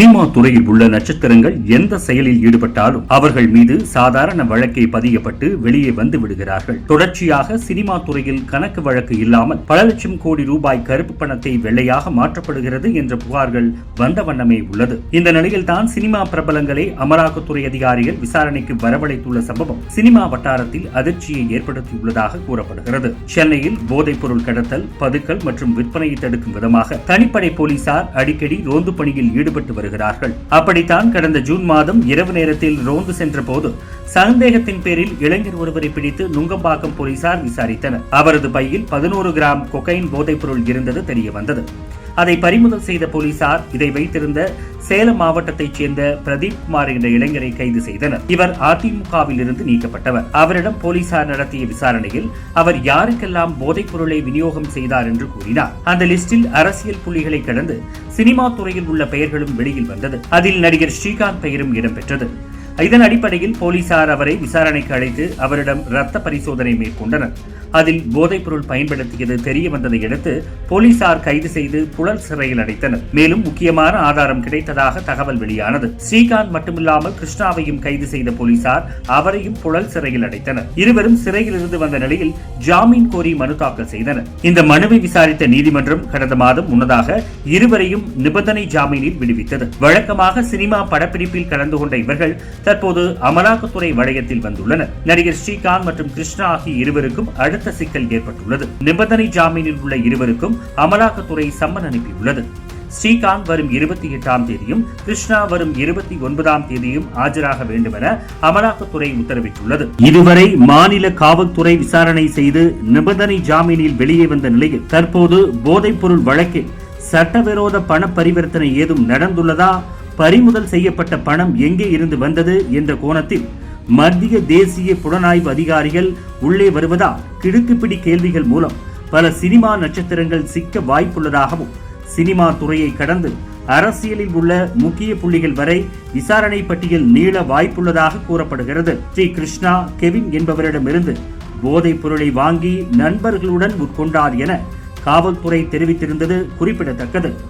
Cinema துறையில் உள்ள நட்சத்திரங்கள் எந்த செயலில் ஈடுபட்டாலும் அவர்கள் மீது சாதாரண வழக்கை பதியப்பட்டு வெளியே வந்து விடுகிறார்கள். தொடர்ச்சியாக சினிமா துறையில் கணக்கு வழக்கு இல்லாமல் பல லட்சம் கோடி ரூபாய் கருப்பு பணத்தை வெள்ளையாக மாற்றப்படுகிறது என்ற புகார்கள் வந்த வண்ணமே உள்ளது. இந்த நிலையில் தான் சினிமா பிரபலங்களை அமலாக்கத்துறை அதிகாரிகள் விசாரணைக்கு வரவழைத்துள்ள சம்பவம் சினிமா வட்டாரத்தில் அதிர்ச்சியை ஏற்படுத்தியுள்ளதாக கூறப்படுகிறது. சென்னையில் போதைப் பொருள் கடத்தல் பதுக்கல் மற்றும் விற்பனையை தடுக்கும் விதமாக தனிப்படை போலீசார் அடிக்கடி ரோந்து பணியில் ஈடுபட்டு வருகிறார்கள். அப்படித்தான் கடந்த ஜூன் மாதம் இரவு நேரத்தில் ரோந்து சென்ற போது சந்தேகத்தின் பேரில் இளைஞர் ஒருவரை பிடித்து நுங்கம்பாக்கம் போலீசார் விசாரித்தனர். அவரது பையில் பதினோரு கிராம் கொக்கைன் போதைப் பொருள் இருந்தது தெரிய வந்தது அதை பறிமுதல் செய்த போலீசார் இதை வைத்திருந்த சேலம் மாவட்டத்தைச் சேர்ந்த பிரதீப் குமார் என்ற இளைஞரை கைது செய்தனர். இவர் அதிமுகவில் இருந்து நீக்கப்பட்டவர். அவரிடம் போலீசார் நடத்திய விசாரணையில் அவர் யாருக்கெல்லாம் போதைப் பொருளை விநியோகம் செய்தார் என்று கூறினார். அந்த லிஸ்டில் அரசியல் புள்ளிகளை கடந்து சினிமா துறையில் உள்ள பெயர்களும் வெளியில் வந்தது. அதில் நடிகர் ஸ்ரீகாந்த் பெயரும் இடம்பெற்றது. இதன் அடிப்படையில் போலீசார் அவரை விசாரணைக்கு அழைத்து அவரிடம் ரத்த பரிசோதனை மேற்கொண்டனர். அதில் போதைப்பொருள் பயன்படுத்தியது தெரிய வந்ததை அடுத்து போலீசார் கைது செய்து புழல் சிறையில் அடைத்தனர். மேலும் முக்கியமான ஆதாரம் கிடைத்ததாக தகவல் வெளியானது. ஸ்ரீகாந்த் மட்டுமில்லாமல் கிருஷ்ணாவையும் கைது செய்த போலீசார் அவரையும் புழல் சிறையில் அடைத்தனர். இருவரும் சிறையில் இருந்து வந்த நிலையில் ஜாமீன் கோரி மனு தாக்கல் செய்தனர். இந்த மனுவை விசாரித்த நீதிமன்றம் கடந்த மாதம் முன்னதாக இருவரையும் நிபந்தனை ஜாமீனில் விடுவித்தது. வழக்கமாக சினிமா படப்பிடிப்பில் கலந்து கொண்ட இவர்கள் தற்போது அமலாக்கத்துறை வளையத்தில் வந்துள்ளனர். நடிகர் ஸ்ரீகாந்த் மற்றும் கிருஷ்ணா ஆகிய இருவருக்கும் அடுத்த அடுத்த சிக்கல் ஏற்பட்டுள்ளது. நிபந்தனை ஜாமீனில் உள்ள இருவருக்கும் அமலாக்கத்துறை சம்மன் அனுப்பியுள்ளது. ஸ்ரீகாந்த் வரும் இருபத்தி எட்டாம் தேதியும் கிருஷ்ணா வரும் இருபத்தி ஒன்பதாம் தேதியும் ஆஜராக வேண்டும் என அமலாக்கத்துறை உத்தரவிட்டுள்ளது. இதுவரை மாநில காவல்துறை விசாரணை செய்து நிபந்தனை ஜாமீனில் வெளியே வந்த நிலையில் தற்போது போதைப்பொருள் வழக்கில் சட்டவிரோத பண பரிவர்த்தனை ஏதும் நடந்துள்ளதா? பறிமுதல் செய்யப்பட்ட பணம் எங்கே இருந்து வந்தது? என்ற கோணத்தில் மத்திய தேசிய புலனாய்வு அதிகாரிகள் உள்ளே வருவதால் கிடுக்குப்பிடி கேள்விகள் மூலம் பல சினிமா நட்சத்திரங்கள் சிக்க வாய்ப்புள்ளதாகவும் சினிமா துறையை கடந்து அரசியலில் உள்ள முக்கிய புள்ளிகள் வரை விசாரணை பட்டியல் நீள வாய்ப்புள்ளதாக கூறப்படுகிறது. ஸ்ரீ கிருஷ்ணா கெவின் என்பவரிடமிருந்து போதைப் பொருளை வாங்கி நண்பர்களுடன் உட்கொண்டார் என காவல்துறை தெரிவித்திருந்தது குறிப்பிடத்தக்கது.